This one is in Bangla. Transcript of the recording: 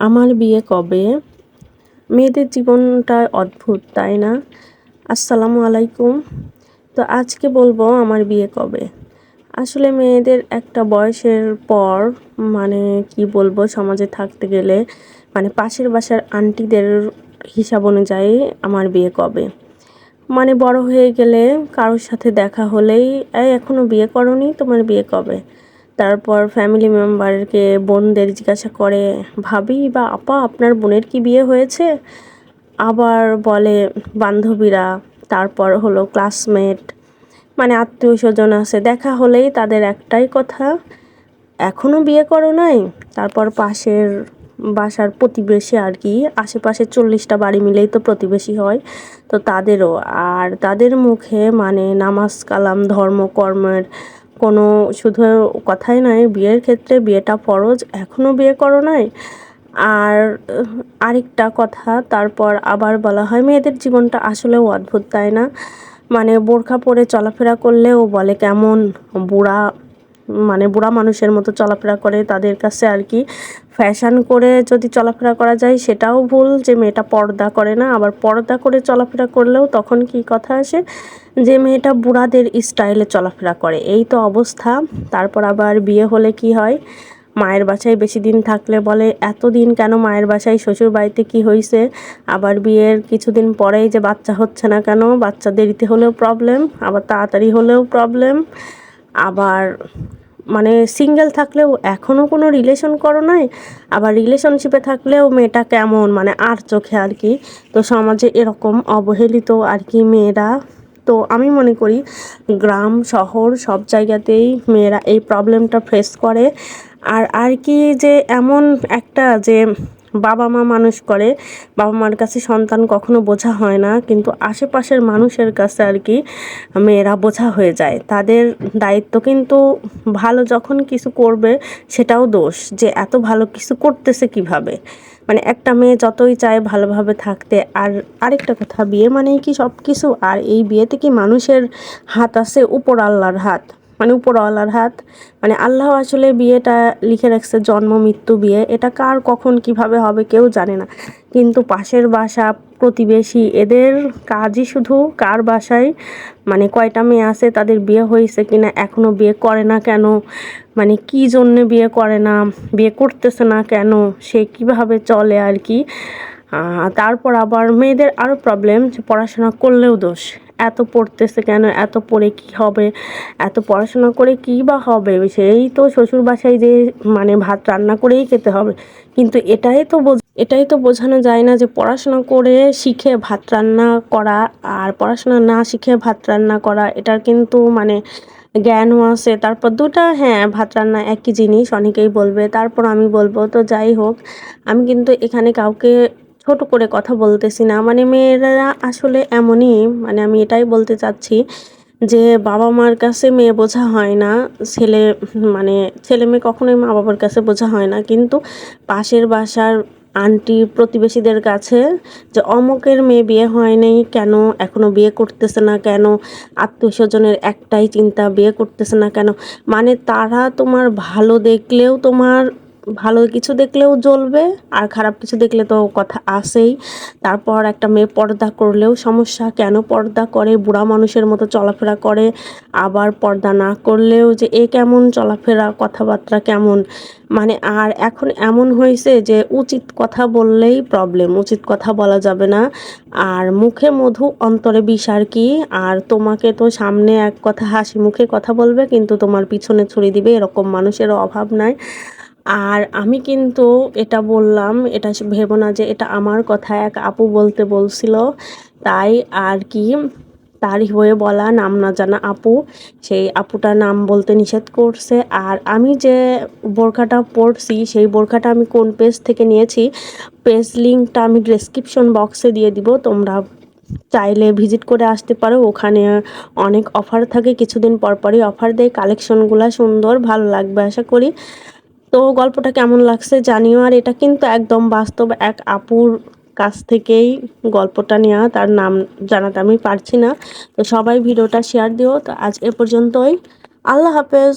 আমার বিয়ে কবে? মেয়েদের জীবনটা অদ্ভুত, তাই না? আসসালামু আলাইকুম। তো আজকে বলব আমার বিয়ে কবে? আসলে মেয়েদের একটা বয়সের পর মানে কি বলব, সমাজে থাকতে গেলে মানে পাশের বাসার আন্টিদের হিসাব অনুযায়ী আমার বিয়ে কবে? মানে বড় হয়ে গেলে কারোর সাথে দেখা হলেই, এই এখনও বিয়ে করনি, তোমার বিয়ে কবে? তারপর ফ্যামিলি মেম্বারকে বোনদের জিজ্ঞাসা করে, ভাবি বা আপা, আপনার বোনের কি বিয়ে হয়েছে? আবার বলে, বান্ধবীরা, তারপর হলো ক্লাসমেট মানে আত্মীয় স্বজন আছে, দেখা হলেই তাদের একটাই কথা এখনও বিয়ে করো নাই? তারপর পাশের বাসার প্রতিবেশী আর কি, আশেপাশে চল্লিশটা বাড়ি মিলেই তো প্রতিবেশী হয়, তো তাদেরও। আর তাদের মুখে মানে নামাজ কালাম ধর্ম কর্মের কোনো শুধু কথাই নয়, বিয়ের ক্ষেত্রে বিয়েটা ফরজ এখনও বিয়ে করো নয় আর, আরেকটা কথা, তারপর আবার বলা হয় মেয়েদের জীবনটা আসলেও অদ্ভুত, তাই না? মানে বোরখা পরে চলাফেরা করলেও বলে কেমন বুড়া মানে বুড়া মানুষের মতো চলাফেরা করে তাদের কাছে আর কি ফ্যাশন করে যদি চলাফেরা করা যায় সেটাও ভুল যে মেয়েটা পর্দা করে না। আবার পর্দা করে চলাফেরা করলেও তখন কি কথা আসে? যে মেয়েটা বুড়াদের স্টাইলে চলাফেরা করে। এই তো অবস্থা। তারপর আবার বিয়ে হলে কি হয়? মায়ের বাসায় বেশি দিন থাকলে বলে এত দিন কেন মায়ের বাসায়? শ্বশুর বাড়িতে কি হয়েছে আবার বিয়ের কিছুদিন পরেই যে বাচ্চা হচ্ছে না কেন? বাচ্চা দেরিতে হলেও প্রবলেম আবার তাড়াতাড়ি হলেও প্রবলেম আবার মানে সিঙ্গেল থাকলেও এখনও কোনো রিলেশন করো নাই, আবার রিলেশনশিপে থাকলেও মেয়েটা কেমন? মানে আর চোখে আর কি। তো সমাজে এরকম অবহেলিত আর কি মেয়েরা। তো আমি মনে করি গ্রাম, শহর সব জায়গাতেই মেয়েরা এই প্রবলেমটা ফেস করে। আর আর কি যে এমন একটা যে বাবা মা মানুষ করে বাবা মার কাছে সন্তান কখনো বোঝা হয় না, কিন্তু আশেপাশের মানুষের কাছে আর কি মেয়েরা বোঝা হয়ে যায়। তাদের দায়িত্ব কিন্তু ভালো যখন কিছু করবে সেটাও দোষ, যে এত ভালো কিছু করতেছে কীভাবে? মানে একটা মেয়ে যতই চায় ভালোভাবে থাকতে। আর আরেকটা কথা, বিয়ে মানেই কি সব কিছু আর এই বিয়েতে কি মানুষের হাত আছে? উপর আল্লাহর হাত। মানে উপরওয়ালার হাত। মানে আল্লাহ আসলে বিয়েটা লিখে রাখছে, জন্ম, মৃত্যু, বিয়ে। এটা কার, কখন, কীভাবে হবে কেউ জানে না। কিন্তু পাশের বাসা, প্রতিবেশী, এদের কাজই শুধু কার বাসায়? মানে কয়টা মেয়ে আছে, তাদের বিয়ে হয়েছে কিনা এখনও বিয়ে করে না কেন? মানে কি জন্যে বিয়ে করে না? বিয়ে করতেছে না কেন? সে কীভাবে চলে আর কি? তারপর আবার মেয়েদের আরও প্রবলেম যে পড়াশোনা করলেও দোষ। এত পড়তেছে কেন? এত পড়ে কি হবে? এত পড়াশোনা করে কী বা হবে? সেই তো শ্বশুর বাসায় যে মানে ভাত রান্না করেই খেতে হবে। কিন্তু এটাই তো এটাই তো বোঝানো যায় না যে পড়াশোনা করে শিখে ভাত রান্না করা আর পড়াশোনা না শিখে ভাত রান্না করা, এটার কিন্তু মানে জ্ঞানও আছে। তারপর দুটা হ্যাঁ ভাত রান্না একই জিনিস, অনেকেই বলবে। তারপর আমি বলব, তো যাই হোক, আমি কিন্তু এখানে কাউকে ছোট করে কথা বলতেছি না। মানে মেয়েরা আসলে এমনই মানে আমি এটাই বলতে চাচ্ছি যে বাবা মার কাছে মেয়ে বোঝা হয় না, ছেলে মানে ছেলে মেয়ে কখনোই মা বাবার কাছে বোঝা হয় না। কিন্তু পাশের বাসার আন্টি প্রতিবেশীদের কাছে যে অমকের মেয়ে বিয়ে হয়নি কেন এখনও বিয়ে করতেছে না কেন, আত্মীয় স্বজনের একটাই চিন্তা, বিয়ে করতেছে না কেন মানে তারা তোমার ভালো দেখলেও তোমার ভালো কিছু দেখলেও জ্বলবে, আর খারাপ কিছু দেখলে তো কথা আসেই। তারপর একটা মেয়ে পর্দা করলেও সমস্যা, কেন পর্দা করে? বুড়া মানুষের মতো চলাফেরা করে, আবার পর্দা না করলেও যে এ কেমন চলাফেরা, কথাবার্তা কেমন? মানে আর এখন এমন হয়েছে যে উচিত কথা বললেই প্রবলেম উচিত কথা বলা যাবে না। আর মুখে মধু, অন্তরে বিষ আর কি? আর তোমাকে তো সামনে এক কথা হাসি মুখে কথা বলবে, কিন্তু তোমার পিছনে ছুরি দিবে, এরকম মানুষের অভাব নাই। আর আমি কিন্তু এটা বললাম, এটা ভেবো না যে এটা আমার কথা, এক আপু বলতে বলছিল। তাই আর কি, তারই হয়ে বলা নাম না জানা আপু, সেই আপুটার নাম বলতে নিষেধ করছে। আর আমি যে বোরখাটা পড়ছি সেই বোরখাটা আমি কোন পেজ থেকে নিয়েছি? পেজ লিঙ্কটা আমি ডিসক্রিপশন বক্সে দিয়ে দিব, তোমরা চাইলে ভিজিট করে আসতে পারো। ওখানে অনেক অফার থাকে, কিছুদিন পরপরই অফার দেয়। কালেকশনগুলো সুন্দর, ভালো লাগবে আশা করি। তো গল্পটা কেমন লাগছে জানিও, আর এটা কিন্তু একদম বাস্তব এক আপুর কাছ থেকেই গল্পটা নেওয়া, তার নাম জানাতে আমি পারছি না। তো সবাই ভিডিওটা শেয়ার দিও। তো আজ এ পর্যন্তই। আল্লাহ হাফেজ।